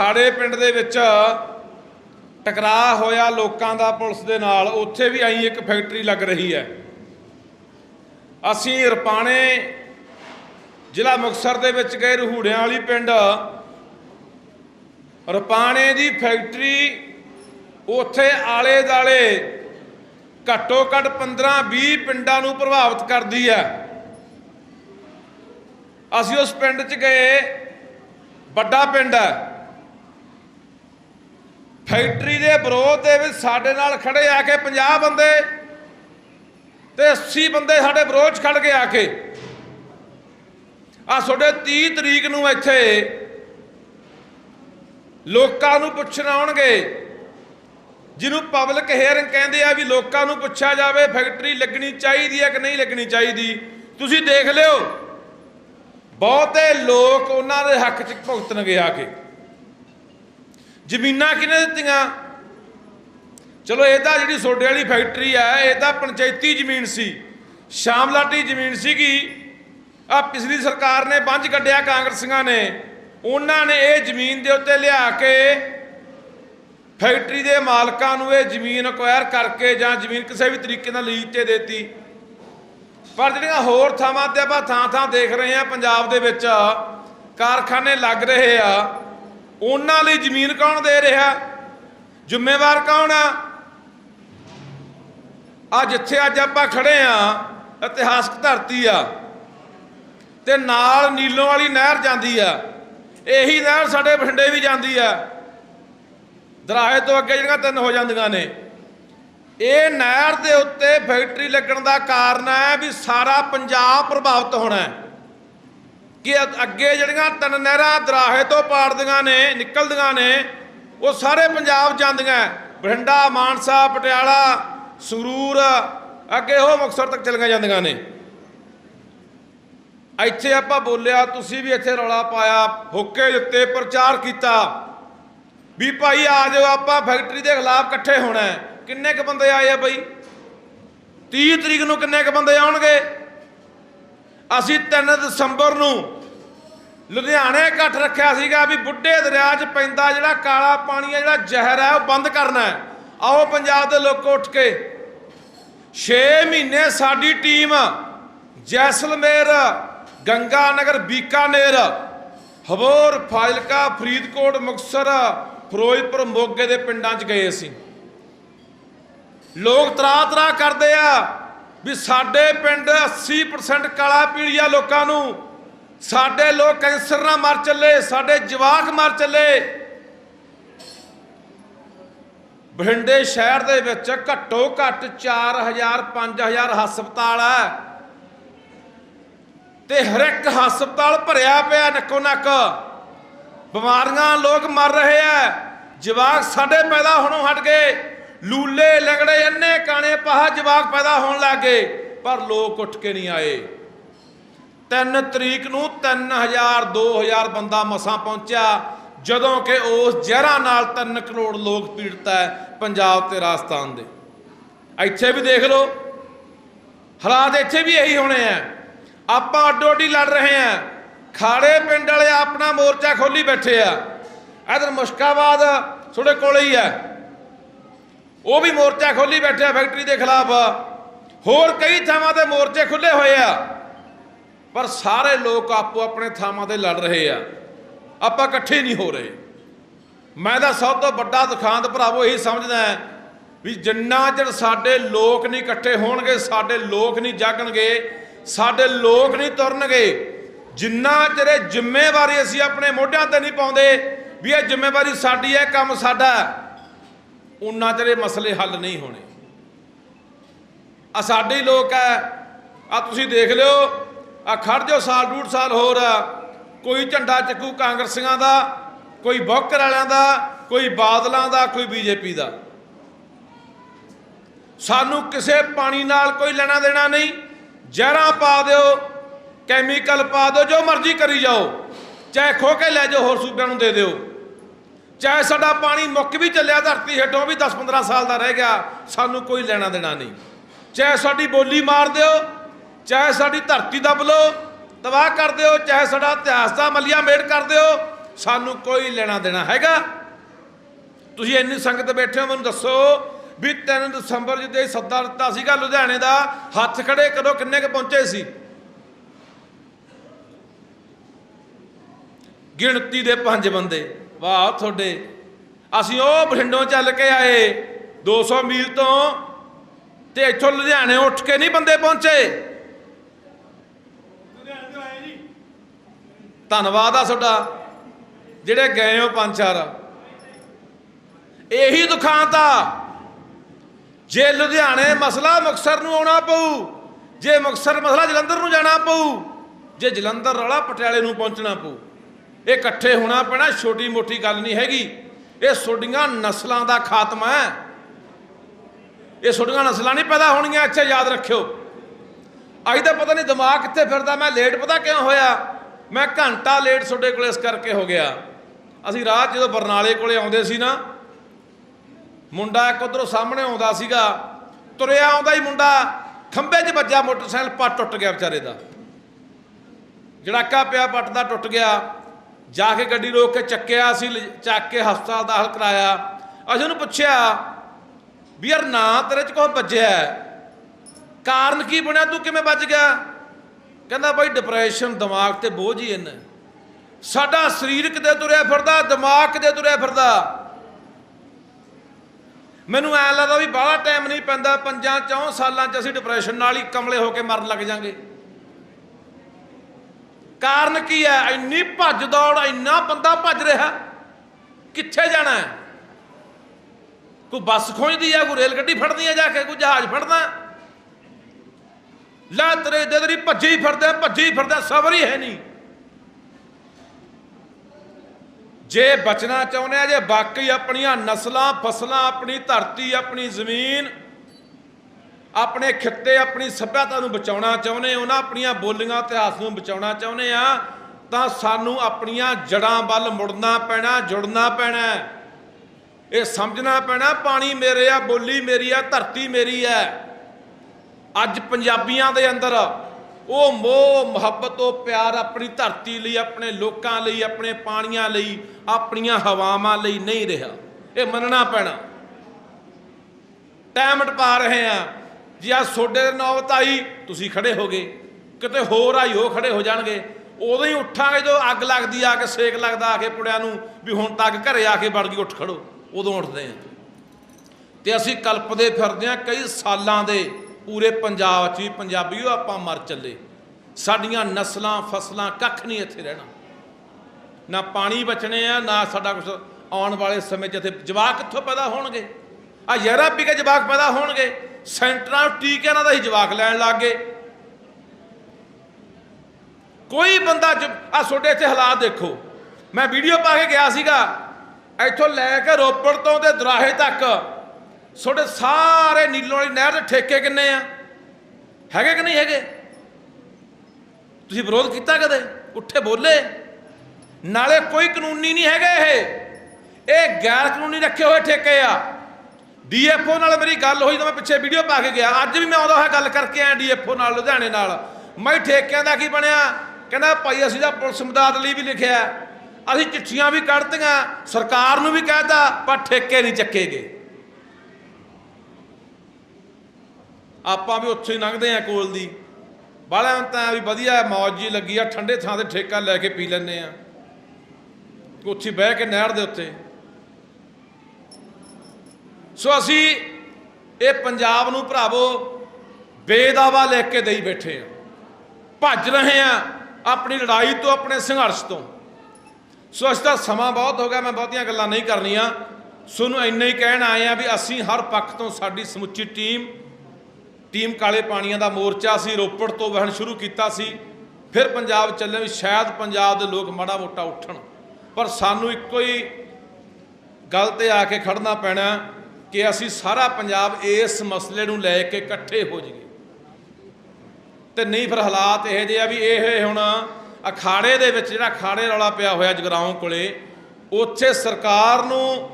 ਸਾਡੇ ਪਿੰਡ ਦੇ ਵਿੱਚ ਟਕਰਾਅ ਹੋਇਆ ਲੋਕਾਂ ਦਾ ਪੁਲਿਸ ਦੇ ਨਾਲ। ਉੱਥੇ ਵੀ ਆਈ ਇੱਕ ਫੈਕਟਰੀ ਲੱਗ ਰਹੀ ਹੈ। ਅਸੀਂ ਰਪਾਣੇ ਜ਼ਿਲ੍ਹਾ ਮੁਕਤਸਰ ਦੇ ਵਿੱਚ ਗਏ ਰਹੂੜਿਆਂ ਵਾਲੀ ਪਿੰਡ। ਰਪਾਣੇ ਦੀ ਫੈਕਟਰੀ ਉੱਥੇ ਆਲੇ ਦਾਲੇ ਘੱਟੋ ਘੱਟ 15 20 ਪਿੰਡਾਂ ਨੂੰ ਪ੍ਰਭਾਵਿਤ ਕਰਦੀ ਹੈ। ਅਸੀਂ ਉਸ ਪਿੰਡ 'ਚ ਗਏ। ਵੱਡਾ ਪਿੰਡ ਹੈ। ਫੈਕਟਰੀ ਦੇ ਵਿਰੋਧ ਦੇ ਵਿੱਚ ਸਾਡੇ ਨਾਲ ਖੜੇ ਆ ਕੇ 50 ਬੰਦੇ ਤੇ 80 ਬੰਦੇ ਸਾਡੇ ਵਿਰੋਧ 'ਚ ਖੜ ਕੇ ਆ ਕੇ। ਆ ਤੁਹਾਡੇ 30 ਤਰੀਕ ਨੂੰ ਇੱਥੇ ਲੋਕਾਂ ਨੂੰ ਪੁੱਛਣ ਆਉਣਗੇ, ਜਿਹਨੂੰ ਪਬਲਿਕ ਹੀਅਰਿੰਗ ਕਹਿੰਦੇ ਆ ਵੀ ਲੋਕਾਂ ਨੂੰ ਪੁੱਛਿਆ ਜਾਵੇ ਫੈਕਟਰੀ ਲੱਗਣੀ ਚਾਹੀਦੀ ਹੈ ਕਿ ਨਹੀਂ ਲੱਗਣੀ ਚਾਹੀਦੀ। ਤੁਸੀਂ ਦੇਖ ਲਿਓ, ਬਹੁਤੇ ਲੋਕ ਉਹਨਾਂ ਦੇ ਹੱਕ 'ਚ ਭੁਗਤਣਗੇ ਆ ਕੇ। ਜ਼ਮੀਨਾਂ ਕਿਹਨੇ ਦਿੱਤੀਆਂ? ਚਲੋ ਇਹ ਤਾਂ ਜਿਹੜੀ ਸੋਡੇ ਵਾਲੀ ਫੈਕਟਰੀ ਆ, ਇਹ ਤਾਂ ਪੰਚਾਇਤੀ ਜ਼ਮੀਨ ਸੀ। ਸ਼ਾਮਲਾਟੀ ਜ਼ਮੀਨ ਸੀਗੀ। ਆ ਪਿਛਲੀ ਸਰਕਾਰ ਨੇ ਬੰਝ ਕੱਢਿਆ ਕਾਂਗਰਸੀਆਂ ਨੇ। ਉਹਨਾਂ ਨੇ ਇਹ ਜ਼ਮੀਨ ਦੇ ਉੱਤੇ ਲਿਆ ਕੇ ਫੈਕਟਰੀ ਦੇ ਮਾਲਕਾਂ ਨੂੰ ਇਹ ਜ਼ਮੀਨ ਅਕਵਾਇਰ ਕਰਕੇ ਜਾਂ ਜ਼ਮੀਨ ਕਿਸੇ ਵੀ ਤਰੀਕੇ ਨਾਲ ਲੀਜ਼ ਤੇ ਦੇਤੀ। ਪਰ ਜਿਹੜੀਆਂ ਹੋਰ ਥਾਵਾਂ ਤੇ ਆਪਾਂ ਥਾਂ ਥਾਂ ਦੇਖ ਰਹੇ ਹਾਂ ਪੰਜਾਬ ਦੇ ਵਿੱਚ, ਕਾਰਖਾਨੇ ਲੱਗ ਰਹੇ ਆ। ਉਹਨਾਂ ਲਈ ਜ਼ਮੀਨ ਕੌਣ ਦੇ ਰਿਹਾ? ਜ਼ਿੰਮੇਵਾਰ ਕੌਣ ਆ? ਆ ਜਿੱਥੇ ਅੱਜ ਆਪਾਂ ਖੜੇ ਆ, ਇਤਿਹਾਸਕ ਧਰਤੀ ਆ, ਤੇ ਨਾਲ ਨੀਲੋਂ ਵਾਲੀ ਨਹਿਰ ਜਾਂਦੀ ਆ। ਇਹੀ ਨਹਿਰ ਸਾਡੇ ਬਠਿੰਡੇ ਵੀ ਜਾਂਦੀ ਆ। ਦਰਾਹੇ ਤੋਂ ਅੱਗੇ ਜਿਹੜੀਆਂ ਤਿੰਨ ਹੋ ਜਾਂਦੀਆਂ ਨੇ। ਇਹ ਨਹਿਰ ਦੇ ਉੱਤੇ ਫੈਕਟਰੀ ਲੱਗਣ ਦਾ ਕਾਰਨ ਹੈ ਵੀ ਸਾਰਾ ਪੰਜਾਬ ਪ੍ਰਭਾਵਿਤ ਹੋਣਾ ਹੈ। ਕਿ ਅੱਗੇ ਜਿਹੜੀਆਂ ਤਿੰਨ ਨਹਿਰਾਂ ਦਰਾਹੇ ਤੋਂ ਪਾੜਦੀਆਂ ਨੇ, ਨਿਕਲਦੀਆਂ ਨੇ, ਉਹ ਸਾਰੇ ਪੰਜਾਬ ਜਾਂਦੀਆਂ ਬਠਿੰਡਾ, ਮਾਨਸਾ, ਪਟਿਆਲਾ, ਸੰਗਰੂਰ, ਅੱਗੇ ਉਹ ਮੁਕਤਸਰ ਤੱਕ ਚਲੀਆਂ ਜਾਂਦੀਆਂ ਨੇ। ਇੱਥੇ ਆਪਾਂ ਬੋਲਿਆ, ਤੁਸੀਂ ਵੀ ਇੱਥੇ ਰੌਲਾ ਪਾਇਆ, ਹੋਕੇ ਦਿੱਤੇ ਪ੍ਰਚਾਰ ਕੀਤਾ। ਵੀ ਭਾਈ, ਆ ਜਾਓ, ਆਪਾਂ ਫੈਕਟਰੀ ਦੇ ਖਿਲਾਫ ਇਕੱਠੇ ਹੋਣਾ ਕਿੰਨੇ ਕ ਬੰਦੇ ਆਏ ਆ ਬਈ? 30 ਤਰੀਕ ਨੂੰ ਕਿੰਨੇ ਕ ਬੰਦੇ ਆਉਣਗੇ? ਅਸੀਂ 3 ਦਸੰਬਰ ਨੂੰ ਲੁਧਿਆਣੇ ਇਕੱਠ ਰੱਖਿਆ ਸੀਗਾ ਵੀ ਬੁੱਢੇ ਦਰਿਆ 'ਚ ਪੈਂਦਾ ਜਿਹੜਾ ਕਾਲਾ ਪਾਣੀ ਹੈ ਜਿਹੜਾ ਜ਼ਹਿਰ ਹੈ ਉਹ ਬੰਦ ਕਰਨਾ ਹੈ। ਆਓ ਪੰਜਾਬ ਦੇ ਲੋਕ ਉੱਠ ਕੇ। 6 ਮਹੀਨੇ ਸਾਡੀ ਟੀਮ ਜੈਸਲਮੇਰ, ਗੰਗਾਨਗਰ, ਬੀਕਾਨੇਰ, ਹਬੋਰ, ਫਾਜ਼ਿਲਕਾ, ਫਰੀਦਕੋਟ ਮੁਕਤਸਰ ਫਿਰੋਜ਼ਪੁਰ, ਮੋਗੇ ਦੇ ਪਿੰਡਾਂ 'ਚ ਗਏ ਅਸੀਂ ਲੋਕ ਤਰਾ ਤਰਾ ਕਰਦੇ ਆ ਵੀ ਸਾਡੇ ਪਿੰਡ 80% ਕਾਲਾ ਪੀਲੀਆ ਲੋਕਾਂ ਨੂੰ ਸਾਡੇ ਲੋਕ ਕੈਂਸਰ ਨਾਲ ਮਰ ਚੱਲੇ, ਸਾਡੇ ਜਵਾਕ ਮਰ ਚੱਲੇ। ਬਠਿੰਡੇ ਸ਼ਹਿਰ ਦੇ ਵਿੱਚ ਘੱਟੋ ਘੱਟ 4000 5000 ਹਸਪਤਾਲ ਹੈ। ਤੇ ਹਰ ਇੱਕ ਹਸਪਤਾਲ ਭਰਿਆ ਪਿਆ ਨੱਕੋ ਨੱਕ। ਬਿਮਾਰੀਆਂ ਲੋਕ ਮਰ ਰਹੇ ਆ ਜਵਾਕ ਸਾਡੇ ਪੈਦਾ ਹੋਣੋਂ ਹਟ ਗਏ। ਲੂਲੇ ਲੰਗੜੇ ਅੰਨੇ ਕਾਣੇ ਪਾਹ ਜਵਾਕ ਪੈਦਾ ਹੋਣ ਲੱਗੇ ਪਰ ਲੋਕ ਉੱਠ ਕੇ ਨਹੀਂ ਆਏ। 3 ਤਰੀਕ ਨੂੰ 3000 2000 ਬੰਦਾ ਮਸਾਂ ਪਹੁੰਚਿਆ, ਜਦੋਂ ਕਿ ਉਸ ਜ਼ਹਿਰਾਂ ਨਾਲ 3 ਕਰੋੜ ਲੋਕ ਪੀੜਤ ਹੈ ਪੰਜਾਬ ਤੇ ਰਾਜਸਥਾਨ ਦੇ। ਇੱਥੇ ਵੀ ਦੇਖ ਲਓ, ਹਾਲਾਤ ਇੱਥੇ ਵੀ ਇਹੀ ਹੋਣੇ ਆ। ਆਪਾਂ ਅੱਡੋ ਅੱਡੀ ਲੜ ਰਹੇ ਆ। ਖਾੜੇ ਪਿੰਡ ਵਾਲੇ ਆਪਣਾ ਮੋਰਚਾ ਖੋਲੀ ਬੈਠੇ ਆ। ਇਧਰ ਮੁਸ਼ਕਾਬਾਦ ਤੁਹਾਡੇ ਕੋਲੇ ਹੀ ਆ ਉਹ ਵੀ ਮੋਰਚਾ ਖੋਲੀ ਬੈਠੇ ਆ ਫੈਕਟਰੀ ਦੇ ਖਿਲਾਫ। ਹੋਰ ਕਈ ਥਾਵਾਂ ਤੇ ਮੋਰਚੇ ਖੁੱਲੇ ਹੋਏ ਆ। ਪਰ ਸਾਰੇ ਲੋਕ ਆਪੋ ਆਪਣੇ ਥਾਵਾਂ ਤੇ ਲੜ ਰਹੇ ਆ। ਆਪਾਂ ਇਕੱਠੇ ਨਹੀਂ ਹੋ ਰਹੇ। ਮੈਂ ਤਾਂ ਸਭ ਤੋਂ ਵੱਡਾ ਦੁਖਾਂਤ ਭਰਾਵੋ ਇਹੀ ਸਮਝਦਾ ਹੈ ਵੀ ਜਿੰਨਾ ਚਿਰ ਸਾਡੇ ਲੋਕ ਨਹੀਂ ਇਕੱਠੇ ਹੋਣਗੇ, ਸਾਡੇ ਲੋਕ ਨਹੀਂ ਜਾਗਣਗੇ, ਸਾਡੇ ਲੋਕ ਨਹੀਂ ਤੁਰਨਗੇ, ਜਿੰਨਾ ਚਿਰ ਇਹ ਜ਼ਿੰਮੇਵਾਰੀ ਅਸੀਂ ਆਪਣੇ ਮੋਢਿਆਂ ਤੇ ਨਹੀਂ ਪਾਉਂਦੇ ਵੀ ਇਹ ਜ਼ਿੰਮੇਵਾਰੀ ਸਾਡੀ ਹੈ ਕੰਮ ਸਾਡਾ ਉਨਾ ਚਿਰ ਇਹ ਮਸਲੇ ਹੱਲ ਨਹੀਂ ਹੋਣੇ। ਆ ਸਾਡੇ ਹੀ ਲੋਕ ਹੈ ਆ ਤੁਸੀਂ ਦੇਖ ਲਿਓ ਆ ਖੜ ਜਾਓ ਸਾਲ ਡੂਢ ਸਾਲ ਹੋਰ। ਆ ਕੋਈ ਝੰਡਾ ਚੱਕੂ ਕਾਂਗਰਸੀਆਂ ਦਾ, ਕੋਈ ਬੌਕਰ ਵਾਲਿਆਂ ਦਾ, ਕੋਈ ਬਾਦਲਾਂ ਦਾ, ਕੋਈ ਬੀਜੇਪੀ ਦਾ। ਸਾਨੂੰ ਕਿਸੇ ਪਾਣੀ ਨਾਲ ਕੋਈ ਲੈਣਾ ਦੇਣਾ ਨਹੀਂ। ਜ਼ਹਿਰਾਂ ਪਾ ਦਿਓ, ਕੈਮੀਕਲ ਪਾ ਦਿਓ, ਜੋ ਮਰਜ਼ੀ ਕਰੀ ਜਾਓ। ਚਾਹੇ ਖੋ ਕੇ ਲੈ ਜਾਓ, ਹੋਰ ਸੂਬਿਆਂ ਨੂੰ ਦੇ ਦਿਓ। ਚਾਹੇ ਸਾਡਾ ਪਾਣੀ ਮੁੱਕ ਵੀ ਚੱਲਿਆ, ਧਰਤੀ ਹੇਠੋਂ ਵੀ 10-15 ਸਾਲ ਦਾ ਰਹਿ ਗਿਆ, ਸਾਨੂੰ ਕੋਈ ਲੈਣਾ ਦੇਣਾ ਨਹੀਂ। ਚਾਹੇ ਸਾਡੀ ਬੋਲੀ ਮਾਰ ਦਿਓ ਚਾਹੇ ਸਾਡੀ ਧਰਤੀ ਦੱਬ ਲਓ ਤਬਾਹ ਕਰ ਦਿਓ, ਚਾਹੇ ਸਾਡਾ ਇਤਿਹਾਸ ਦਾ ਮਲੀਆ ਮੇੜ ਕਰ ਦਿਓ, ਸਾਨੂੰ ਕੋਈ ਲੈਣਾ ਦੇਣਾ ਹੈਗਾ। ਤੁਸੀਂ ਇੰਨੀ ਸੰਗਤ ਬੈਠੇ ਹੋ, ਮੈਨੂੰ ਦੱਸੋ ਵੀ 3 ਦਸੰਬਰ ਜਿੱਦੇ ਹੀ ਸੱਦਾ ਦਿੱਤਾ ਸੀਗਾ ਲੁਧਿਆਣੇ ਦਾ, ਹੱਥ ਖੜੇ ਕਰੋ ਕਿੰਨੇ ਕੁ ਪਹੁੰਚੇ ਸੀ? ਗਿਣਤੀ ਦੇ ਪੰਜ ਬੰਦੇ। ਵਾਹ, ਤੁਹਾਡੇ। ਅਸੀਂ ਉਹ ਬਠਿੰਡੋਂ ਚੱਲ ਕੇ ਆਏ 200 ਮੀਲ ਤੋਂ, ਤੇ ਇੱਥੋਂ ਲੁਧਿਆਣੇ ਉੱਠ ਕੇ ਨਹੀਂ ਬੰਦੇ ਪਹੁੰਚੇ। ਧੰਨਵਾਦ ਆ ਤੁਹਾਡਾ, ਜਿਹੜੇ ਗਏ ਹੋ ਪੰਜ ਚਾਰ। ਇਹੀ ਦੁਖਾਂਤ ਆ। ਜੇ ਲੁਧਿਆਣੇ ਮਸਲਾ ਮੁਕਸਰ ਨੂੰ ਆਉਣਾ ਪਊ, ਜੇ ਮੁਕਸਰ ਮਸਲਾ ਜਲੰਧਰ ਨੂੰ ਜਾਣਾ ਪਊ, ਜੇ ਜਲੰਧਰ ਰੌਲਾ ਪਟਿਆਲੇ ਨੂੰ ਪਹੁੰਚਣਾ ਪਊ, ਇਹ ਇਕੱਠੇ ਹੋਣਾ ਪੈਣਾ, ਛੋਟੀ ਮੋਟੀ ਗੱਲ ਨਹੀਂ ਹੈਗੀ। ਇਹ ਛੋਡੀਆਂ ਨਸਲਾਂ ਦਾ ਖਾਤਮਾ ਹੈ। ਇਹ ਛੋਡੀਆਂ ਨਸਲਾਂ ਨਹੀਂ ਪੈਦਾ ਹੋਣਗੀਆਂ, ਇੱਥੇ ਯਾਦ ਰੱਖਿਓ। ਅੱਜ ਤਾਂ ਪਤਾ ਨਹੀਂ ਦਿਮਾਗ ਕਿੱਥੇ ਫਿਰਦਾ, ਮੈਂ ਲੇਟ ਪਤਾ ਕਿਉਂ ਹੋਇਆ? ਮੈਂ ਘੰਟਾ ਲੇਟ ਤੁਹਾਡੇ ਕੋਲ ਇਸ ਕਰਕੇ ਹੋ ਗਿਆ। ਅਸੀਂ ਰਾਤ ਜਦੋਂ ਬਰਨਾਲੇ ਕੋਲੇ ਆਉਂਦੇ ਸੀ ਨਾ, ਮੁੰਡਾ ਇੱਕ ਉਧਰੋਂ ਸਾਹਮਣੇ ਆਉਂਦਾ ਸੀਗਾ, ਤੁਰਿਆ ਆਉਂਦਾ ਹੀ ਮੁੰਡਾ, ਖੰਭੇ 'ਚ ਵੱਜਾ ਮੋਟਰਸਾਈਕਲ, ਪੱਟ ਟੁੱਟ ਗਿਆ ਵਿਚਾਰੇ ਦਾ। ਜੜਾਕਾ ਪਿਆ, ਪੱਟ ਦਾ ਟੁੱਟ ਗਿਆ। ਜਾ ਕੇ ਗੱਡੀ ਰੋਕ ਕੇ ਚੱਕਿਆ, ਅਸੀਂ ਚੱਕ ਕੇ ਹਸਪਤਾਲ ਦਾਖਲ ਕਰਾਇਆ। ਅਸੀਂ ਉਹਨੂੰ ਪੁੱਛਿਆ, ਵੀ ਯਾਰ ਨਾ ਤੇਰੇ 'ਚ ਕੁਛ ਵੱਜਿਆ ਕਾਰਨ ਕੀ ਬਣਿਆ? ਤੂੰ ਕਿਵੇਂ ਵੱਜ ਗਿਆ? ਕਹਿੰਦਾ ਬਾਈ ਡਿਪਰੈਸ਼ਨ ਦਿਮਾਗ ਤੇ ਬੋਝ ਹੀ ਇੰਨਾ। ਸਾਡਾ ਸਰੀਰਕ 'ਤੇ ਤੁਰਿਆ ਫਿਰਦਾ, ਦਿਮਾਗ 'ਤੇ ਤੁਰਿਆ ਫਿਰਦਾ। ਮੈਨੂੰ ਐ ਲੱਗਦਾ ਵੀ ਬਾਹਲਾ ਟਾਈਮ ਨਹੀਂ ਪੈਂਦਾ, ਪੰਜਾਂ, ਚੌਂ ਸਾਲਾਂ 'ਚ ਅਸੀਂ ਡਿਪਰੈਸ਼ਨ ਨਾਲ ਹੀ ਕਮਲੇ ਹੋ ਕੇ ਮਰਨ ਲੱਗ ਜਾਾਂਗੇ। ਕਾਰਨ ਕੀ ਹੈ? ਇੰਨੀ ਭੱਜ ਦੌੜ, ਇੰਨਾ ਬੰਦਾ ਭੱਜ ਰਿਹਾ। ਕਿੱਥੇ ਜਾਣਾ ਹੈ? ਕੋਈ ਬੱਸ ਖੋਜਦੀ ਆ ਕੋਈ ਰੇਲ ਗੱਡੀ ਫੜਦੀ ਆ ਜਾ ਕੇ, ਕੋਈ ਜਹਾਜ਼ ਫੜਦਾ ਲੈ ਤੇਰੇ ਦੇ ਭੱਜੀ ਫਿਰਦਾ, ਭੱਜੀ ਹੀ ਫਿਰਦਾ, ਸਬਰ ਹੀ ਹੈ ਨਹੀਂ। ਜੇ ਬਚਣਾ ਚਾਹੁੰਦੇ ਆ, ਜੇ ਬਾਕੀ ਆਪਣੀਆਂ ਨਸਲਾਂ, ਫਸਲਾਂ, ਆਪਣੀ ਧਰਤੀ, ਆਪਣੀ ਜ਼ਮੀਨ, ਆਪਣੇ ਖਿੱਤੇ, ਆਪਣੀ ਸੱਭਿਅਤਾ ਨੂੰ ਬਚਾਉਣਾ ਚਾਹੁੰਦੇ, ਉਹਨਾਂ ਆਪਣੀਆਂ ਬੋਲੀਆਂ, ਇਤਿਹਾਸ ਨੂੰ ਬਚਾਉਣਾ ਚਾਹੁੰਦੇ ਆ, ਤਾਂ ਸਾਨੂੰ ਆਪਣੀਆਂ ਜੜਾਂ ਵੱਲ ਮੁੜਨਾ ਪੈਣਾ, ਜੁੜਨਾ ਪੈਣਾ ਇਹ ਸਮਝਣਾ ਪੈਣਾ, ਪਾਣੀ ਮੇਰੇ ਆ, ਬੋਲੀ ਮੇਰੀ ਆ, ਧਰਤੀ ਮੇਰੀ ਹੈ। ਅੱਜ ਪੰਜਾਬੀਆਂ ਦੇ ਅੰਦਰ ਉਹ ਮੋਹ, ਮੁਹੱਬਤ, ਉਹ ਪਿਆਰ ਆਪਣੀ ਧਰਤੀ ਲਈ, ਆਪਣੇ ਲੋਕਾਂ ਲਈ, ਆਪਣੇ ਪਾਣੀਆਂ ਲਈ, ਆਪਣੀਆਂ ਹਵਾਵਾਂ ਲਈ ਨਹੀਂ ਰਿਹਾ। ਇਹ ਮੰਨਣਾ ਪੈਣਾ। ਟਾਈਮ ਟਪਾ ਰਹੇ ਆ। ਜੇ ਆ ਸੋਡੇ ਦੇ ਨੌਬਤ ਆਈ, ਤੁਸੀਂ ਖੜੇ ਹੋਗੇ। ਕਿਤੇ ਹੋਰ ਆਈ, ਉਹ ਖੜੇ ਹੋ ਜਾਣਗੇ। ਉਦੋਂ ਹੀ ਉੱਠਾਂਗੇ ਜਦੋਂ ਅੱਗ ਲੱਗਦੀ ਆ ਕੇ ਸੇਕ ਲੱਗਦਾ ਆ ਕੇ ਪੁੜਿਆਂ ਨੂੰ ਵੀ ਹੁਣ ਤੱਕ ਘਰੇ ਆ ਕੇ ਵੜ ਗਈ, ਉੱਠ ਖੜੋ। ਉਦੋਂ ਉੱਠਦੇ ਆ। ਤੇ ਅਸੀਂ ਕਲਪਦੇ ਫਿਰਦੇ ਆ ਕਈ ਸਾਲਾਂ ਦੇ ਪੂਰੇ ਪੰਜਾਬ 'ਚ ਵੀ ਪੰਜਾਬੀਓ ਆਪਾਂ ਮਰ ਚੱਲੇ। ਸਾਡੀਆਂ ਨਸਲਾਂ, ਫਸਲਾਂ ਕੱਖ ਨਹੀਂ ਇੱਥੇ ਰਹਿਣਾ। ਨਾ ਪਾਣੀ ਬਚਣੇ ਆ, ਨਾ ਸਾਡਾ ਕੁਝ ਆਉਣ ਵਾਲੇ ਸਮੇਂ 'ਚ ਇੱਥੇ ਜਵਾਕ ਕਿੱਥੋਂ ਪੈਦਾ ਹੋਣਗੇ? ਆ ਯਾਰਾ ਪੀ ਕੇ ਜਵਾਕ ਪੈਦਾ ਹੋਣਗੇ। ਸੈਂਟਰਾਂ ਟੀਕਿਆਂ ਨਾਲ ਤਾਂ ਹੀ ਜਵਾਕ ਲੈਣ ਲੱਗ ਗਏ। ਕੋਈ ਬੰਦਾ ਆ ਛੋਟੇ ਇੱਥੇ ਹਾਲਾਤ ਦੇਖੋ। ਮੈਂ ਵੀਡੀਓ ਪਾ ਕੇ ਗਿਆ ਸੀਗਾ। ਇੱਥੋਂ ਲੈ ਕੇ ਰੋਪੜ ਤੋਂ ਤੇ ਦਰਾਹੇ ਤੱਕ ਤੁਹਾਡੇ ਸਾਰੇ ਨੀਲੋਂ ਵਾਲੀ ਨਹਿਰ ਦੇ ਠੇਕੇ ਕਿੰਨੇ ਆ? ਹੈਗੇ ਕਿ ਨਹੀਂ ਹੈਗੇ? ਤੁਸੀਂ ਵਿਰੋਧ ਕੀਤਾ ਕਦੇ? ਉੱਠੇ ਬੋਲੇ? ਨਾਲੇ ਕੋਈ ਕਾਨੂੰਨੀ ਨਹੀਂ ਹੈਗੇ ਇਹ। ਇਹ ਗੈਰ ਕਾਨੂੰਨੀ ਰੱਖੇ ਹੋਏ ਠੇਕੇ ਆ। ਡੀਐਫਓ ਨਾਲ ਮੇਰੀ ਗੱਲ ਹੋਈ ਤਾਂ ਮੈਂ ਪਿੱਛੇ ਵੀਡੀਓ ਪਾ ਕੇ ਗਿਆ। ਅੱਜ ਵੀ ਮੈਂ ਆਉਂਦਾ ਹੋਇਆ ਗੱਲ ਕਰਕੇ ਆਇਆ ਡੀਐਫਓ ਨਾਲ, ਲੁਧਿਆਣੇ ਨਾਲ। ਮੈਂ ਠੇਕਿਆਂ ਦਾ ਕੀ ਬਣਿਆ? ਕਹਿੰਦਾ ਭਾਈ ਅਸੀਂ ਤਾਂ ਪੁਲਿਸ ਮਦਦ ਲਈ ਵੀ ਲਿਖਿਆ। ਅਸੀਂ ਚਿੱਠੀਆਂ ਵੀ ਕੱਢਤੀਆਂ। ਸਰਕਾਰ ਨੂੰ ਵੀ ਕਹਿਤਾ, ਪਰ ਠੇਕੇ ਨਹੀਂ ਚੱਕੇਗੇ। ਆਪਾਂ ਵੀ ਉੱਥੇ ਹੀ ਲੰਘਦੇ ਆ ਕੋਲ ਦੀ। ਬਾਲਿਆਂ ਤਾਂ ਵੀ ਵਧੀਆ ਮੌਜ ਜੀ ਲੱਗੀ ਆ, ਠੰਡੇ ਥਾਂ ਤੇ ਠੇਕਾ ਲੈ ਕੇ ਪੀ ਲੈਂਦੇ ਆ ਉੱਥੇ ਬਹਿ ਕੇ ਨਹਿਰ ਦੇ ਉੱਤੇ। ਸੋ ਅਸੀਂ ਇਹ ਪੰਜਾਬ ਨੂੰ ਭਰਾਵੋ, ਬੇਦਾਵਾ ਲੈ ਕੇ ਦੇਈ ਬੈਠੇ ਆ ਭੱਜ ਰਹੇ ਆ ਆਪਣੀ ਲੜਾਈ ਤੋਂ, ਆਪਣੇ ਸੰਘਰਸ਼ ਤੋਂ। ਸੋ ਅਸੀਂ ਤਾਂ ਸਮਾਂ ਬਹੁਤ ਹੋ ਗਿਆ, ਮੈਂ ਬਹੁਤੀਆਂ ਗੱਲਾਂ ਨਹੀਂ ਕਰਨੀਆਂ। ਤੁਹਾਨੂੰ ਇੰਨਾ ਹੀ ਕਹਿਣ ਆਏ ਆ ਵੀ ਅਸੀਂ ਹਰ ਪੱਖ ਤੋਂ ਸਾਡੀ ਸਮੁੱਚੀ ਟੀਮ ਟੀਮ ਕਾਲੇ ਪਾਣੀਆਂ ਦਾ ਮੋਰਚਾ ਸੀ, ਰੋਪੜ ਤੋਂ ਵਹਿਣ ਸ਼ੁਰੂ ਕੀਤਾ ਸੀ। ਫਿਰ ਪੰਜਾਬ ਚੱਲੇ ਵੀ ਸ਼ਾਇਦ ਪੰਜਾਬ ਦੇ ਲੋਕ ਮਾੜਾ ਮੋਟਾ ਉੱਠਣ। ਪਰ ਸਾਨੂੰ ਇੱਕੋ ਹੀ ਗੱਲ ਤੇ ਆ ਕੇ ਖੜਨਾ ਪੈਣਾ ਕਿ ਅਸੀਂ ਸਾਰਾ ਪੰਜਾਬ ਇਸ ਮਸਲੇ ਨੂੰ ਲੈ ਕੇ ਇਕੱਠੇ ਹੋ ਜਾਈਏ। ਤੇ ਨਹੀਂ ਫਿਰ ਹਾਲਾਤ ਇਹ ਜਿਹੇ ਆ ਵੀ ਇਹ ਹੁਣ ਅਖਾੜੇ ਦੇ ਵਿੱਚ ਜਿਹੜਾ ਅਖਾੜੇ ਰੌਲਾ ਪਿਆ ਹੋਇਆ ਜਗਰਾਉਂ ਕੋਲੇ, ਉੱਥੇ ਸਰਕਾਰ ਨੂੰ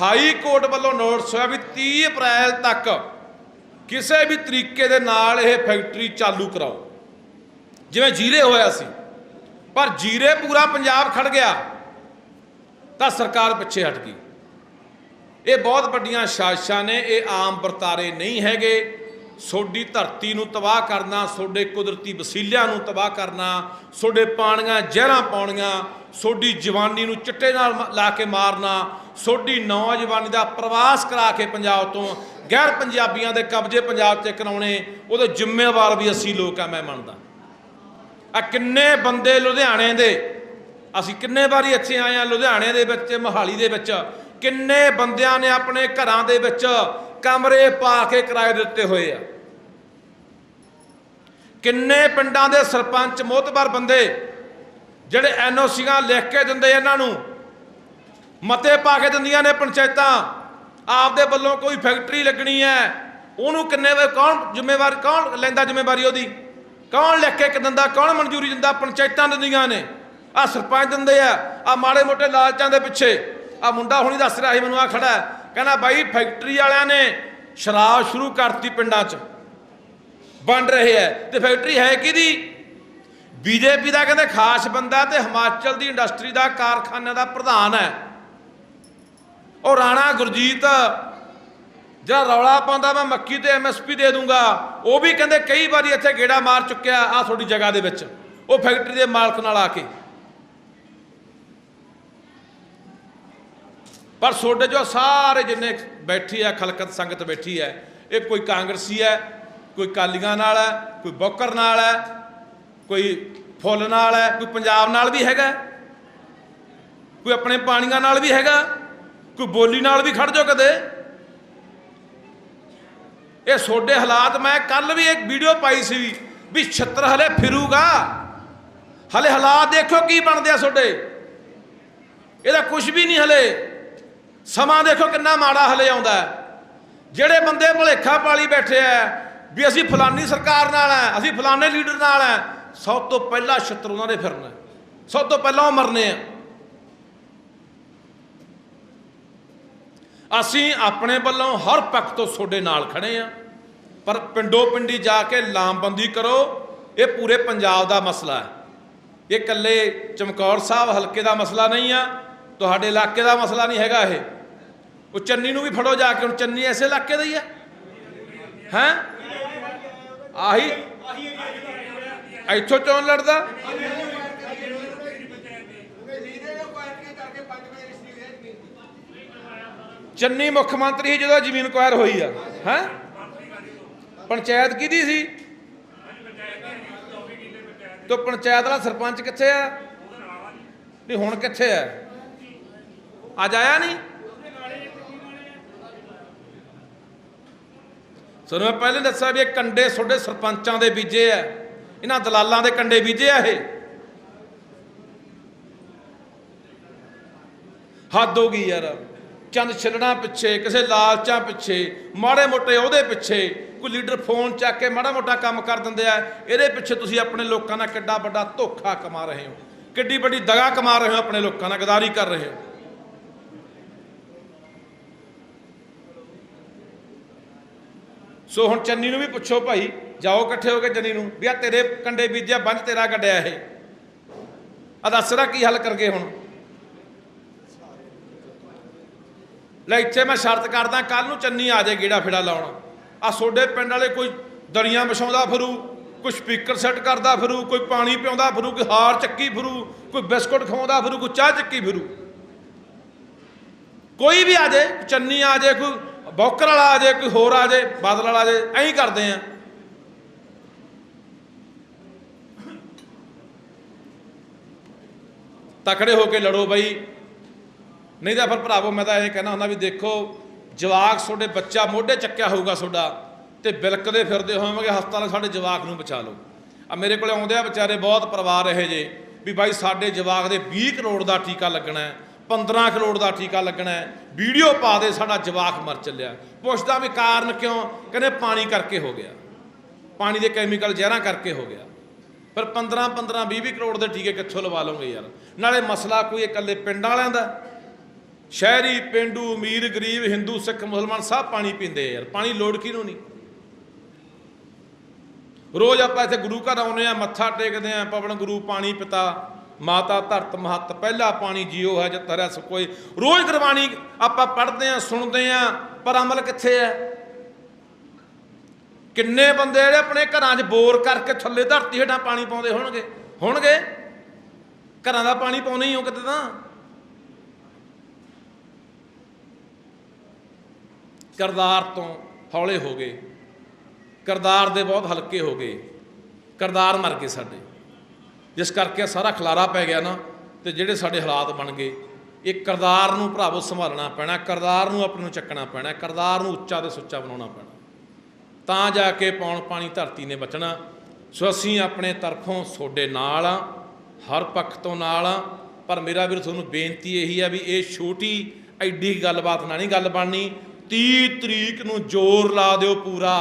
ਹਾਈ ਕੋਰਟ ਵੱਲੋਂ ਨੋਟਿਸ ਹੋਇਆ ਵੀ 30 ਅਪ੍ਰੈਲ ਤੱਕ ਕਿਸੇ ਵੀ ਤਰੀਕੇ ਦੇ ਨਾਲ ਇਹ ਫੈਕਟਰੀ ਚਾਲੂ ਕਰਾਓ। ਜਿਵੇਂ ਜੀਰੇ ਹੋਇਆ ਸੀ। ਪਰ ਜੀਰੇ ਪੂਰਾ ਪੰਜਾਬ ਖੜ ਗਿਆ। ਤਾਂ ਸਰਕਾਰ ਪਿੱਛੇ ਹਟ ਗਈ। ਇਹ ਬਹੁਤ ਵੱਡੀਆਂ ਸਾਜ਼ਿਸ਼ਾਂ ਨੇ। ਇਹ ਆਮ ਵਰਤਾਰੇ ਨਹੀਂ ਹੈਗੇ। ਸੋਡੀ ਧਰਤੀ ਨੂੰ ਤਬਾਹ ਕਰਨਾ, ਸੋਡੇ ਕੁਦਰਤੀ ਵਸੀਲਿਆਂ ਨੂੰ ਤਬਾਹ ਕਰਨਾ, ਸੋਡੇ ਪਾਣੀਆਂ ਜ਼ਹਿਰਾਂ ਪਾਉਣੀਆਂ, ਸੋਡੀ ਜਵਾਨੀ ਨੂੰ ਚਿੱਟੇ ਨਾਲ ਮ- ਲਾ ਕੇ ਮਾਰਨਾ ਸੋਢੀ ਨੌਜਵਾਨੀ ਦਾ ਪ੍ਰਵਾਸ ਕਰਾ ਕੇ ਪੰਜਾਬ ਤੋਂ ਗੈਰ ਪੰਜਾਬੀਆਂ ਦੇ ਕਬਜ਼ੇ ਪੰਜਾਬ ਤੇ ਕਰਾਉਣੇ, ਉਹਦੇ ਜ਼ਿੰਮੇਵਾਰ ਵੀ ਅਸੀਂ ਲੋਕ ਆ, ਮੈਂ ਮੰਨਦਾ। ਆ ਕਿੰਨੇ ਬੰਦੇ ਲੁਧਿਆਣੇ ਦੇ, ਅਸੀਂ ਕਿੰਨੇ ਵਾਰੀ ਇੱਥੇ ਆਏ ਆ ਲੁਧਿਆਣੇ ਦੇ ਵਿੱਚ, ਮੋਹਾਲੀ ਦੇ ਵਿੱਚ, ਕਿੰਨੇ ਬੰਦਿਆਂ ਨੇ ਆਪਣੇ ਘਰਾਂ ਦੇ ਵਿੱਚ ਕਮਰੇ ਪਾ ਕੇ ਕਿਰਾਏ ਦਿੱਤੇ ਹੋਏ ਆ। ਕਿੰਨੇ ਪਿੰਡਾਂ ਦੇ ਸਰਪੰਚ ਮੋਤਬਰ ਬੰਦੇ, ਜਿਹੜੇ ਐਨਓਸੀਆਂ ਲਿਖ ਕੇ ਦਿੰਦੇ ਇਹਨਾਂ ਨੂੰ ਮਤੇ ਪਾ ਕੇ ਦਿੰਦੀਆਂ ਨੇ ਪੰਚਾਇਤਾਂ। ਆਪਦੇ ਵੱਲੋਂ ਕੋਈ ਫੈਕਟਰੀ ਲੱਗਣੀ ਹੈ, ਉਹਨੂੰ ਕਿੰਨੇ ਵੇ ਕੌਣ ਜ਼ਿੰਮੇਵਾਰ, ਕੌਣ ਲੈਂਦਾ ਜ਼ਿੰਮੇਵਾਰੀ ਉਹਦੀ? ਕੌਣ ਲਿਖ ਕੇ ਦਿੰਦਾ, ਕੌਣ ਮਨਜ਼ੂਰੀ ਦਿੰਦਾ? ਪੰਚਾਇਤਾਂ ਦਿੰਦੀਆਂ ਨੇ। ਆ ਸਰਪੰਚ ਦਿੰਦੇ ਆ ਆ ਮਾੜੇ ਮੋਟੇ ਲਾਲਚਾਂ ਦੇ ਪਿੱਛੇ। ਆ ਮੁੰਡਾ ਹੁਣੀ ਦੱਸ ਰਿਹਾ ਸੀ, ਮੈਨੂੰ ਆ ਖੜਾ ਕਹਿੰਦਾ, ਬਾਈ, ਫੈਕਟਰੀ ਵਾਲਿਆਂ ਨੇ ਸ਼ਰਾਬ ਸ਼ੁਰੂ ਕਰਤੀ ਪਿੰਡਾਂ 'ਚ। ਬਣ ਰਹੇ ਹੈ। ਤੇ ਫੈਕਟਰੀ ਹੈ ਕਿਹਦੀ? ਬੀਜੇਪੀ ਦਾ ਕਹਿੰਦੇ ਖਾਸ ਬੰਦਾ ਤੇ ਹਿਮਾਚਲ ਦੀ ਇੰਡਸਟਰੀ ਦਾ ਕਾਰਖਾਨੇ ਦਾ ਪ੍ਰਧਾਨ ਹੈ। ਉਹ ਰਾਣਾ ਗੁਰਜੀਤ, ਜਿਹੜਾ ਰੌਲਾ ਪਾਉਂਦਾ ਮੈਂ ਮੱਕੀ ਤੇ ਐਮਐਸਪੀ ਦੇ ਦੂੰਗਾ, ਉਹ ਵੀ ਕਹਿੰਦੇ ਕਈ ਵਾਰੀ ਇੱਥੇ ਗੇੜਾ ਮਾਰ ਚੁੱਕਿਆ ਆ ਤੁਹਾਡੀ ਜਗ੍ਹਾ ਦੇ ਵਿੱਚ, ਉਹ ਫੈਕਟਰੀ ਦੇ ਮਾਲਕ ਨਾਲ ਆ ਕੇ। ਪਰ ਤੁਹਾਡੇ ਜੋ ਸਾਰੇ ਜਿੰਨੇ ਬੈਠੀ ਆ ਖਲਕਤ ਸੰਗਤ ਬੈਠੀ ਹੈ, ਇਹ ਕੋਈ ਕਾਂਗਰਸੀ ਹੈ, ਕੋਈ ਕਾਲੀਆਂ ਨਾਲ ਹੈ, ਕੋਈ ਬੋਕਰ ਨਾਲ ਹੈ, ਕੋਈ ਫੁੱਲ ਨਾਲ ਹੈ, ਕੋਈ ਪੰਜਾਬ ਨਾਲ ਵੀ ਹੈਗਾ, ਕੋਈ ਆਪਣੇ ਪਾਣੀਆਂ ਨਾਲ ਵੀ ਹੈਗਾ। ਕੋਈ ਬੋਲੀ ਨਾਲ ਵੀ ਖੜ ਜਾਓ ਕਦੇ। ਇਹ ਛੋਡੇ ਹਾਲਾਤ ਮੈਂ ਕੱਲ ਵੀ ਇੱਕ ਵੀਡੀਓ ਪਾਈ ਸੀ ਵੀ ਛੱਤਰ ਹਲੇ ਫਿਰੂਗਾ। ਹਲੇ ਹਾਲਾਤ ਦੇਖੋ ਕੀ ਬਣਦੇ ਆ ਛੋਡੇ ਇਹਦਾ ਕੁਝ ਵੀ ਨਹੀਂ ਹਲੇ। ਸਮਾਂ ਦੇਖੋ ਕਿੰਨਾ ਮਾੜਾ ਹਲੇ ਆਉਂਦਾ ਜਿਹੜੇ ਬੰਦੇ ਭੁਲੇਖਾ ਪਾਲੀ ਬੈਠੇ ਆ ਵੀ ਅਸੀਂ ਫਲਾਨੀ ਸਰਕਾਰ ਨਾਲ ਆ, ਅਸੀਂ ਫਲਾਨੇ ਲੀਡਰ ਨਾਲ ਆ, ਸਭ ਤੋਂ ਪਹਿਲਾਂ ਛੱਤਰ ਉਹਨਾਂ ਦੇ ਫਿਰਨਾ। ਸਭ ਤੋਂ ਪਹਿਲਾਂ ਉਹ ਮਰਨੇ ਆ। ਅਸੀਂ ਆਪਣੇ ਵੱਲੋਂ ਹਰ ਪੱਖ ਤੋਂ ਤੁਹਾਡੇ ਨਾਲ ਖੜੇ ਆ। ਪਰ ਪਿੰਡੋ ਪਿੰਡੀ ਜਾ ਕੇ ਲਾਮਬੰਦੀ ਕਰੋ, ਇਹ ਪੂਰੇ ਪੰਜਾਬ ਦਾ ਮਸਲਾ ਹੈ। ਇਹ ਇਕੱਲੇ ਚਮਕੌਰ ਸਾਹਿਬ ਹਲਕੇ ਦਾ ਮਸਲਾ ਨਹੀਂ ਆ, ਤੁਹਾਡੇ ਇਲਾਕੇ ਦਾ ਮਸਲਾ ਨਹੀਂ ਹੈਗਾ ਇਹ। ਉਹ ਚੰਨੀ ਨੂੰ ਵੀ ਫੜੋ ਜਾ ਕੇ, ਹੁਣ ਚੰਨੀ ਐਸੇ ਇਲਾਕੇ ਦਾ ਹੀ ਹੈ ਹੈ? ਆਹੀ। ਇੱਥੋਂ ਚੋਣ ਲੜਦਾ? ਚੰਨੀ ਮੁੱਖ ਮੰਤਰੀ ਸੀ ਜਦੋਂ ਜ਼ਮੀਨ ਕੁਆਇਰ ਹੋਈ ਆ, ਹੈ? ਪੰਚਾਇਤ ਕਿਹਦੀ ਸੀ? ਤੋ ਪੰਚਾਇਤ ਦਾ ਸਰਪੰਚ ਕਿੱਥੇ ਆ? ਨਹੀਂ, ਹੁਣ ਕਿੱਥੇ ਆ? ਅੱਜ ਆਇਆ ਨਹੀਂ? ਸਾਨੂੰ ਮੈਂ ਪਹਿਲੇ ਦੱਸਿਆ ਵੀ ਇਹ ਕੰਡੇ ਤੁਹਾਡੇ ਸਰਪੰਚਾਂ ਦੇ ਬੀਜੇ ਆ। ਇਹਨਾਂ ਦਲਾਲਾਂ ਦੇ ਕੰਡੇ ਬੀਜੇ ਆ ਇਹ। ਹੱਦ ਹੋ ਗਈ ਯਾਰ। ਚੰਦ ਛਿਲਣਾ ਪਿੱਛੇ, ਕਿਸੇ ਲਾਲਚਾਂ ਪਿੱਛੇ, ਮਾੜੇ ਮੋਟੇ ਉਹਦੇ ਪਿੱਛੇ ਕੋਈ ਲੀਡਰ ਫੋਨ ਚੱਕ ਕੇ ਮਾੜਾ ਮੋਟਾ ਕੰਮ ਕਰ ਦਿੰਦੇ ਆ, ਇਹਦੇ ਪਿੱਛੇ ਤੁਸੀਂ ਆਪਣੇ ਲੋਕਾਂ ਨਾਲ ਕਿੱਡਾ ਵੱਡਾ ਧੋਖਾ ਕਮਾ ਰਹੇ ਹੋ। ਕਿੱਡੀ ਵੱਡੀ ਦਗਾ ਕਮਾ ਰਹੇ ਹੋ ਆਪਣੇ ਲੋਕਾਂ ਨਾਲ, ਗਦਾਰੀ ਕਰ ਰਹੇ ਹੋ। ਸੋ ਹੁਣ ਚੰਨੀ ਨੂੰ ਵੀ ਪੁੱਛੋ ਭਾਈ, ਜਾਓ ਇਕੱਠੇ ਹੋ ਕੇ ਚੰਨੀ ਨੂੰ, ਵੀ ਆ ਤੇਰੇ ਕੰਡੇ ਬੀਜਿਆ ਬੰਜ ਤੇਰਾ ਕੱਢਿਆ ਇਹ। ਆ ਦੱਸ ਕੀ ਹੱਲ ਕਰਗੇ ਹੁਣ? ਲੈ ਇੱਥੇ ਮੈਂ ਸ਼ਰਤ ਕਰਦਾ ਕੱਲ ਨੂੰ ਚੰਨੀ ਆ ਜਾਏ ਗੇੜਾ ਫੇੜਾ ਲਾਉਣ। ਆ ਸੋਡੇ ਪਿੰਡ ਵਾਲੇ ਕੋਈ ਦਰੀਆਂ ਵਿਛਾਉਂਦਾ ਫਿਰੂ, ਕੋਈ ਸਪੀਕਰ ਸੈੱਟ ਕਰਦਾ ਫਿਰੂ, ਕੋਈ ਪਾਣੀ ਪਿਆਉਂਦਾ ਫਿਰੂ, ਕੋਈ ਹਾਰ ਚੱਕੀ ਫਿਰੂ, ਕੋਈ ਬਿਸਕੁਟ ਖਵਾਉਂਦਾ ਫਿਰੂ, ਕੋਈ ਚਾਹ ਚੱਕੀ ਫਿਰੂ। ਕੋਈ ਵੀ ਆ ਜਾਏ, ਚੰਨੀ ਆ ਜਾਏ, ਕੋਈ ਬੌਕਰ ਵਾਲਾ ਆ ਜਾਏ, ਕੋਈ ਹੋਰ ਆ ਜਾਏ, ਬਾਦਲ ਵਾਲਾ ਆ ਜਾਏ, ਐਂ ਕਰਦੇ ਆ। ਤਕੜੇ ਹੋ ਕੇ ਲੜੋ ਬਈ। ਨਹੀਂ ਤਾਂ ਫਿਰ ਭਰਾਵੋ, ਮੈਂ ਤਾਂ ਇਹ ਕਹਿਣਾ ਹੁੰਦਾ ਵੀ ਦੇਖੋ, ਜਵਾਕ ਤੁਹਾਡੇ ਬੱਚਾ ਮੋਢੇ ਚੱਕਿਆ ਹੋਊਗਾ ਤੁਹਾਡਾ ਤੇ ਬਿਲਕਦੇ ਫਿਰਦੇ ਹੋਵਾਂਗੇ, ਹਸਪਤਾਲ ਸਾਡੇ ਜਵਾਕ ਨੂੰ ਬਚਾ ਲਓ। ਆ ਮੇਰੇ ਕੋਲੇ ਆਉਂਦੇ ਆ ਵਿਚਾਰੇ ਬਹੁਤ ਪਰਿਵਾਰ ਇਹ ਜੇ ਵੀ ਬਾਈ ਸਾਡੇ ਜਵਾਕ ਦੇ 20 ਕਰੋੜ ਦਾ ਟੀਕਾ ਲੱਗਣਾ ਹੈ 15 ਕਰੋੜ ਦਾ ਟੀਕਾ ਲੱਗਣਾ ਹੈ, ਵੀਡੀਓ ਪਾ ਦੇ ਸਾਡਾ ਜਵਾਕ ਮਰ ਚੱਲਿਆ। ਪੁੱਛਦਾ ਵੀ ਕਾਰਨ ਕਿਉਂ? ਕਹਿੰਦੇ ਪਾਣੀ ਕਰਕੇ ਹੋ ਗਿਆ। ਪਾਣੀ ਦੇ ਕੈਮੀਕਲ ਜ਼ਹਿਰਾਂ ਕਰਕੇ ਹੋ ਗਿਆ। ਪਰ 15 15 20 20 ਕਰੋੜ ਦੇ ਟੀਕੇ ਕਿੱਥੋਂ ਲਵਾ ਲਓਗੇ ਯਾਰ? ਨਾਲੇ ਮਸਲਾ ਕੋਈ ਇਕੱਲੇ ਪਿੰਡਾਂ ਵਾਲਿਆਂ ਦਾ ਸ਼ਹਿਰੀ ਪਿੰਡੂ ਅਮੀਰ, ਗਰੀਬ, ਹਿੰਦੂ, ਸਿੱਖ, ਮੁਸਲਮਾਨ ਸਭ ਪਾਣੀ ਪੀਂਦੇ ਯਾਰ, ਪਾਣੀ ਲੋੜ ਕਿਹਨੂੰ ਨਹੀਂ? ਰੋਜ਼ ਆਪਾਂ ਇੱਥੇ ਗੁਰੂ ਘਰ ਆਉਂਦੇ ਆ, ਮੱਥਾ ਟੇਕਦੇ ਆ, ਪਵਨ ਗੁਰੂ ਪਾਣੀ ਪਿਤਾ, ਮਾਤਾ ਧਰਤ ਮਹੱਤ, ਪਹਿਲਾ ਪਾਣੀ ਜੀਓ ਹੈ ਜਦ ਤਰਿਆ ਸੋ ਕੋਈ ਰੋਜ਼ ਗੁਰਬਾਣੀ ਆਪਾਂ ਪੜ੍ਹਦੇ ਆ, ਸੁਣਦੇ ਆ, ਪਰ ਅਮਲ ਕਿੱਥੇ ਹੈ? ਕਿੰਨੇ ਬੰਦੇ ਜਿਹੜੇ ਆਪਣੇ ਘਰਾਂ 'ਚ ਬੋਰ ਕਰਕੇ ਥੱਲੇ ਧਰਤੀ ਹੇਠਾਂ ਪਾਣੀ ਪਾਉਂਦੇ ਹੋਣਗੇ? ਹੋਣਗੇ? ਘਰਾਂ ਦਾ ਪਾਣੀ ਪਾਉਣੇ ਹੀ ਹੋ ਕਿਤੇ ਤਾਂ? ਕਰਦਾਰ ਤੋਂ ਹੌਲੇ ਹੋ ਗਏ। ਕਰਦਾਰ ਦੇ ਬਹੁਤ ਹਲਕੇ ਹੋ ਗਏ। ਕਰਦਾਰ ਮਰ ਗਏ ਸਾਡੇ। ਜਿਸ ਕਰਕੇ ਸਾਰਾ ਖਲਾਰਾ ਪੈ ਗਿਆ ਨਾ, ਤੇ ਜਿਹੜੇ ਸਾਡੇ ਹਾਲਾਤ ਬਣ ਗਏ, ਇਹ ਕਰਦਾਰ ਨੂੰ ਭਰਾਵੋ ਸੰਭਾਲਣਾ ਪੈਣਾ, ਕਰਦਾਰ ਨੂੰ ਆਪਣੇ ਨੂੰ ਚੱਕਣਾ ਪੈਣਾ, ਕਰਦਾਰ ਨੂੰ ਉੱਚਾ ਤੇ ਸੁੱਚਾ ਬਣਾਉਣਾ ਪੈਣਾ। ਤਾਂ ਜਾ ਕੇ ਪੌਣ ਪਾਣੀ ਧਰਤੀ ਨੇ ਬਚਣਾ। ਸੋ ਅਸੀਂ ਆਪਣੇ ਤਰਫੋਂ ਤੁਹਾਡੇ ਨਾਲ ਆ, ਹਰ ਪੱਖ ਤੋਂ ਨਾਲ ਆ, ਪਰ ਮੇਰਾ ਵੀਰ ਤੁਹਾਨੂੰ ਬੇਨਤੀ ਇਹੀ ਆ ਵੀ ਇਹ ਛੋਟੀ ਐਡੀ ਗੱਲਬਾਤ ਨਾਲ ਨਹੀਂ ਗੱਲ ਬਣਨੀ 30 ਤਰੀਕ ਨੂੰ ਜ਼ੋਰ ਲਾ ਦਿਓ ਪੂਰਾ।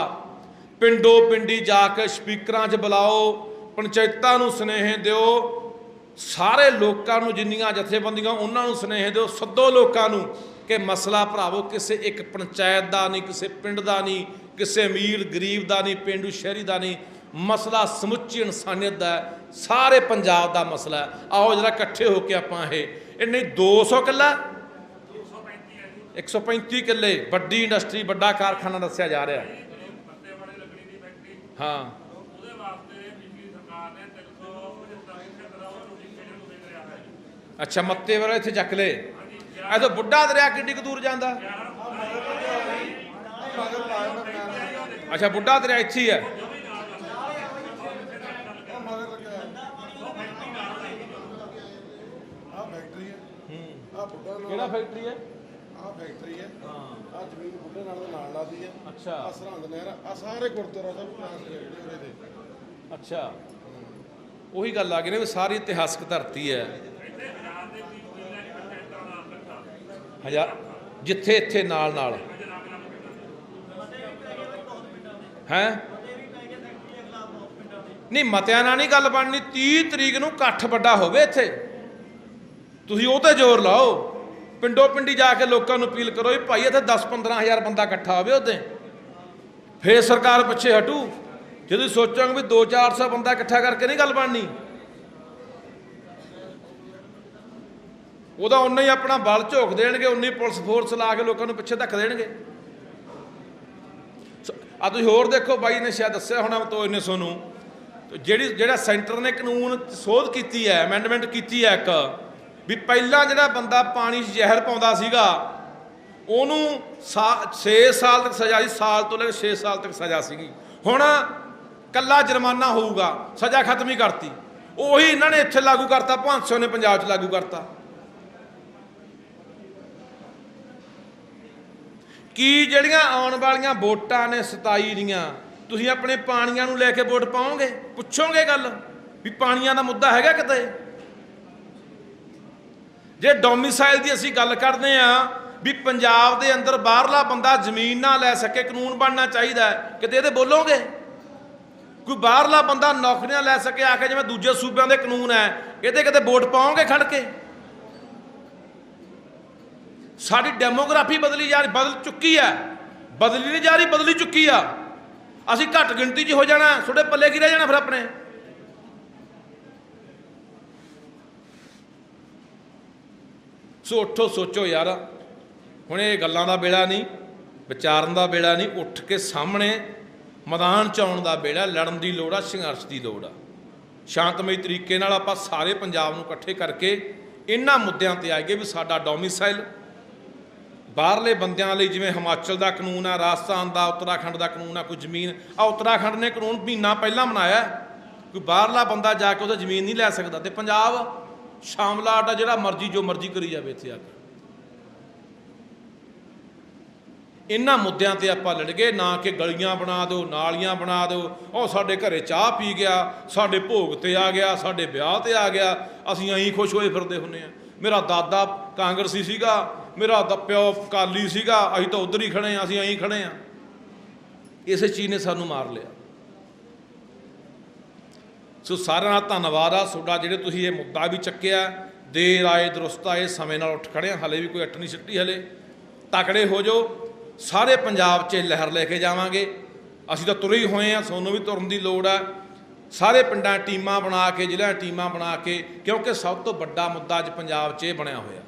ਪਿੰਡੋ ਪਿੰਡੀ ਜਾ ਕੇ ਸਪੀਕਰਾਂ 'ਚ ਬੁਲਾਓ, ਪੰਚਾਇਤਾਂ ਨੂੰ ਸੁਨੇਹੇ ਦਿਓ, ਸਾਰੇ ਲੋਕਾਂ ਨੂੰ ਜਿੰਨੀਆਂ ਜਥੇਬੰਦੀਆਂ ਉਹਨਾਂ ਨੂੰ ਸੁਨੇਹੇ ਦਿਓ, ਸੱਦੋ ਲੋਕਾਂ ਨੂੰ ਕਿ ਮਸਲਾ ਭਰਾਵੋ ਕਿਸੇ ਇੱਕ ਪੰਚਾਇਤ ਦਾ ਨਹੀਂ, ਕਿਸੇ ਪਿੰਡ ਦਾ ਨਹੀਂ, ਕਿਸੇ ਅਮੀਰ ਗਰੀਬ ਦਾ ਨਹੀਂ, ਪਿੰਡੂ ਸ਼ਹਿਰੀ ਦਾ ਨਹੀਂ। ਮਸਲਾ ਸਮੁੱਚੀ ਇਨਸਾਨੀਅਤ ਦਾ ਸਾਰੇ ਪੰਜਾਬ ਦਾ ਮਸਲਾ ਆਓ ਜਰਾ ਇਕੱਠੇ ਹੋ ਕੇ ਆਪਾਂ ਇਹ। ਇਹ ਨਹੀਂ 200 ਕਿੱਲਾ 135 ਕਿੱਲੇ ਵੱਡੀ ਇੰਡਸਟਰੀ ਵੱਡਾ ਕਾਰਖਾਨਾ ਦੱਸਿਆ ਜਾ ਰਿਹਾ। ਹੈ। ਹਾਂ ਉਹਦੇ ਵਾਸਤੇ ਪਿਛਲੀ ਸਰਕਾਰ ਨੇ 375 ਏਕੜ ਦਾ ਉਹ ਨੋਟੀਫਿਕੇਸ਼ਨ ਨੂੰ ਦੇ ਰਿਹਾ ਹੈ ਅੱਛਾ ਮੱਤੇ ਵਾਲਾ ਇੱਥੇ ਚੱਕ ਲੈ ਇਹ ਤਾਂ ਬੁੱਢਾ ਦਰਿਆ ਕਿੰਨੀ ਕੁ ਦੂਰ ਜਾਂਦਾ? ਅੱਛਾ ਬੁੱਢਾ ਦਰਿਆ ਇੱਥੇ ਹੀ। ਹੈ। ਕਿਹੜਾ ਫੈਕਟਰੀ ਹੈ? ਫੈਕਟਰੀ ਹੈ। ਹਾਂ। ਆ ਜ਼ਮੀਨ ਬੁੱਢੇ ਨਾਲ ਦੇ ਨਾਲ ਲਾਦੀ ਹੈ। ਅੱਛਾ। ਆ ਸਰਹੰਦ ਨਹਿਰ ਆ। ਸਾਰੇ ਗੁਰਦੁਆਰਾ ਸਾਹਿਬ ਕਲਾਸ ਨੇ ਜਿਹੜੇ ਉਹਦੇ ਦੇ। ਅੱਛਾ। ਉਹੀ ਗੱਲ ਆ ਗਈ ਨੇ ਵੀ ਸਾਰੀ ਇਤਿਹਾਸਕ ਧਰਤੀ ਹੈ। ਹਜ਼ਾਰ ਜਿੱਥੇ ਇੱਥੇ ਨਾਲ ਨਾਲ। ਹੈ? ਨਹੀਂ ਮਤਿਆਂ ਨਾਲ ਨਹੀਂ ਗੱਲ ਬਣਨੀ। 30 ਤਰੀਕ ਨੂੰ ਇਕੱਠ ਵੱਡਾ ਹੋਵੇ ਇੱਥੇ। ਤੁਸੀਂ ਉਹ ਤੇ ਜ਼ੋਰ ਲਾਓ। ਪਿੰਡੋ ਪਿੰਡੀ ਜਾ ਕੇ ਲੋਕਾਂ ਨੂੰ ਅਪੀਲ ਕਰੋ ਵੀ ਭਾਈ ਇੱਥੇ 10 15000 ਬੰਦਾ ਇਕੱਠਾ ਹੋਵੇ ਉਹਦੇ। ਫੇਰ ਸਰਕਾਰ ਪਿੱਛੇ ਹਟੂ। ਜਦੋਂ ਸੋਚਾਂਗੇ ਵੀ 2-400 ਬੰਦਾ ਇਕੱਠਾ ਕਰਕੇ ਨਹੀਂ ਗੱਲ ਬਣਨੀ। ਉਹਦਾ ਉਨਾ ਹੀ ਆਪਣਾ ਬਲ ਝੋਕ ਦੇਣਗੇ ਉਨੀ ਪੁਲਿਸ ਫੋਰਸ ਲਾ ਕੇ ਲੋਕਾਂ ਨੂੰ ਪਿੱਛੇ ਧੱਕ ਦੇਣਗੇ। ਆ ਤੁਸੀਂ ਹੋਰ ਦੇਖੋ, ਬਾਈ ਨੇ ਸ਼ਾਇਦ ਦੱਸਿਆ ਹੋਣਾ ਤੋਂ ਇਹਨੇ ਸੋਨੂੰ। ਜਿਹੜੀ, ਜਿਹੜਾ ਸੈਂਟਰ ਨੇ ਕਾਨੂੰਨ ਸੋਧ ਕੀਤੀ ਹੈ ਅਮੈਂਡਮੈਂਟ ਕੀਤੀ ਹੈ ਇੱਕ ਵੀ ਪਹਿਲਾਂ ਜਿਹੜਾ ਬੰਦਾ ਪਾਣੀ 'ਚ ਜ਼ਹਿਰ ਪਾਉਂਦਾ ਸੀਗਾ, ਉਹਨੂੰ 6 ਸਾਲ ਤੱਕ ਸਜ਼ਾ ਸੀ, ਸਾਲ ਤੋਂ ਲੈ ਕੇ 6 ਸਾਲ ਤੱਕ ਸਜ਼ਾ ਸੀਗੀ। ਹੁਣ ਕੱਲਾ ਜੁਰਮਾਨਾ ਹੋਊਗਾ, ਸਜ਼ਾ ਖਤਮ ਹੀ ਕਰਤੀ। ਉਹੀ ਇਹਨਾਂ ਨੇ ਇੱਥੇ ਲਾਗੂ ਕਰਤਾ ਭਾਂਸੋ ਨੇ ਪੰਜਾਬ 'ਚ ਲਾਗੂ ਕਰਤਾ। ਕੀ ਜਿਹੜੀਆਂ ਆਉਣ ਵਾਲੀਆਂ ਵੋਟਾਂ ਨੇ 27 ਦੀਆਂ, ਤੁਸੀਂ ਆਪਣੇ ਪਾਣੀਆਂ ਨੂੰ ਲੈ ਕੇ ਵੋਟ ਪਾਓਗੇ? ਪੁੱਛੋਗੇ ਗੱਲ? ਵੀ ਪਾਣੀਆਂ ਦਾ ਮੁੱਦਾ ਹੈਗਾ ਕਿਤੇ? ਜੇ ਡੋਮਿਸਾਈਲ ਦੀ ਅਸੀਂ ਗੱਲ ਕਰਦੇ ਆ ਵੀ ਪੰਜਾਬ ਦੇ ਅੰਦਰ ਬਾਹਰਲਾ ਬੰਦਾ ਜ਼ਮੀਨ ਨਾ ਲੈ ਸਕੇ, ਕਾਨੂੰਨ ਬਣਨਾ ਚਾਹੀਦਾ ਹੈ, ਕਿਤੇ ਇਹਦੇ ਬੋਲੋਗੇ? ਕੋਈ ਬਾਹਰਲਾ ਬੰਦਾ ਨੌਕਰੀਆਂ ਲੈ ਸਕੇ, ਆ ਕੇ ਜਿਵੇਂ ਦੂਜੇ ਸੂਬਿਆਂ ਦੇ ਕਾਨੂੰਨ ਹੈ, ਇਹਦੇ ਕਿਤੇ ਵੋਟ ਪਾਓਗੇ ਖੜ ਕੇ ਸਾਡੀ ਡੈਮੋਗ੍ਰਾਫੀ ਬਦਲੀ ਜਾ ਰਹੀ, ਬਦਲ ਚੁੱਕੀ ਹੈ। ਬਦਲੀ ਨਹੀਂ ਜਾ ਰਹੀ, ਬਦਲੀ ਚੁੱਕੀ ਆ। ਅਸੀਂ ਘੱਟ ਗਿਣਤੀ 'ਚ ਹੋ ਜਾਣਾ, ਤੁਹਾਡੇ ਪੱਲੇ ਕੀ ਰਹਿ ਜਾਣਾ ਫਿਰ ਆਪਣੇ? ਸੋ ਉੱਠੋ, ਸੋਚੋ ਯਾਰ। ਹੁਣ ਇਹ ਗੱਲਾਂ ਦਾ ਵੇਲਾ ਨਹੀਂ, ਵਿਚਾਰਨ ਦਾ ਵੇਲਾ ਨਹੀਂ, ਉੱਠ ਕੇ ਸਾਹਮਣੇ ਮੈਦਾਨ 'ਚ ਆਉਣ ਦਾ ਵੇਲਾ, ਲੜਨ ਦੀ ਲੋੜ ਆ, ਸੰਘਰਸ਼ ਦੀ ਲੋੜ ਆ। ਸ਼ਾਂਤਮਈ ਤਰੀਕੇ ਨਾਲ ਆਪਾਂ ਸਾਰੇ ਪੰਜਾਬ ਨੂੰ ਇਕੱਠੇ ਕਰਕੇ ਇਹਨਾਂ ਮੁੱਦਿਆਂ ਤੇ ਆਏਗੇ ਵੀ ਸਾਡਾ ਡੋਮਿਸਾਈਲ। ਬਾਹਰਲੇ ਬੰਦਿਆਂ ਲਈ ਜਿਵੇਂ ਹਿਮਾਚਲ ਦਾ ਕਾਨੂੰਨ ਆ, ਰਾਜਸਥਾਨ ਦਾ, ਉੱਤਰਾਖੰਡ ਦਾ ਕਾਨੂੰਨ ਆ, ਕੋਈ ਜ਼ਮੀਨ। ਆ ਉੱਤਰਾਖੰਡ ਨੇ ਕਾਨੂੰਨ ਮਹੀਨਾ ਪਹਿਲਾਂ ਬਣਾਇਆ ਹੈ। ਕੋਈ ਬਾਹਰਲਾ ਬੰਦਾ ਜਾ ਕੇ ਉਹਦਾ ਜ਼ਮੀਨ ਨਹੀਂ ਲੈ ਸਕਦਾ। ਤੇ ਪੰਜਾਬ ਸ਼ਾਮਲਾਟ ਆ ਜਿਹੜਾ ਮਰਜ਼ੀ, ਜੋ ਮਰਜ਼ੀ ਕਰੀ ਜਾਵੇ ਇੱਥੇ ਆ ਕੇ। ਇਹਨਾਂ ਮੁੱਦਿਆਂ ਤੇ ਆਪਾਂ ਲੜ ਗਏ ਨਾ ਕਿ ਗਲੀਆਂ ਬਣਾ ਦਿਓ, ਨਾਲੀਆਂ ਬਣਾ ਦਿਓ। ਉਹ ਸਾਡੇ ਘਰੇ ਚਾਹ ਪੀ ਗਿਆ, ਸਾਡੇ ਭੋਗ ਤੇ ਆ ਗਿਆ, ਸਾਡੇ ਵਿਆਹ ਤੇ ਆ ਗਿਆ। ਅਸੀਂ ਐਂ ਖੁਸ਼ ਹੋਏ ਫਿਰਦੇ ਹੁੰਨੇ ਆ। ਮੇਰਾ ਦਾਦਾ ਕਾਂਗਰਸੀ ਸੀਗਾ, ਮੇਰਾ ਦਾ, ਪਿਓ ਕਾਲੀ ਸੀਗਾ, ਅਸੀਂ ਤਾਂ ਉਧਰ ਹੀ ਖੜੇ ਆ, ਅਸੀਂ ਐਂ ਖੜੇ ਆ। ਇਸੇ ਚੀਜ਼ ਨੇ ਸਾਨੂੰ ਮਾਰ ਲਿਆ। ਸੋ ਸਾਰਿਆਂ ਦਾ ਧੰਨਵਾਦ ਆ। ਤੁਹਾਡਾ ਜਿਹੜੇ ਤੁਸੀਂ ਇਹ ਮੁੱਦਾ ਵੀ ਚੱਕਿਆ, ਦੇਰ ਆਏ, ਦਰੁਸਤ ਆਏ, ਸਮੇਂ ਨਾਲ ਉੱਠ ਖੜੇ ਆ। ਹਲੇ ਵੀ ਕੋਈ ਅੱਠ ਨਹੀਂ ਛਿੱਟੀ ਹਲੇ। ਤਕੜੇ ਹੋ ਜਾਓ। ਸਾਰੇ ਪੰਜਾਬ 'ਚ ਇਹ ਲਹਿਰ ਲੈ ਕੇ ਜਾਵਾਂਗੇ। ਅਸੀਂ ਤਾਂ ਤੁਰੇ ਹੀ ਹੋਏ ਆ ਤੁਹਾਨੂੰ ਵੀ ਤੁਰਨ ਦੀ ਲੋੜ ਆ। ਸਾਰੇ ਪਿੰਡਾਂ ਟੀਮਾਂ ਬਣਾ ਕੇ, ਜ਼ਿਲ੍ਹਿਆਂ ਟੀਮਾਂ ਬਣਾ ਕੇ, ਕਿਉਂਕਿ ਸਭ ਤੋਂ ਵੱਡਾ ਮੁੱਦਾ ਅੱਜ ਪੰਜਾਬ 'ਚ ਇਹ ਬਣਿਆ ਹੋਇਆ।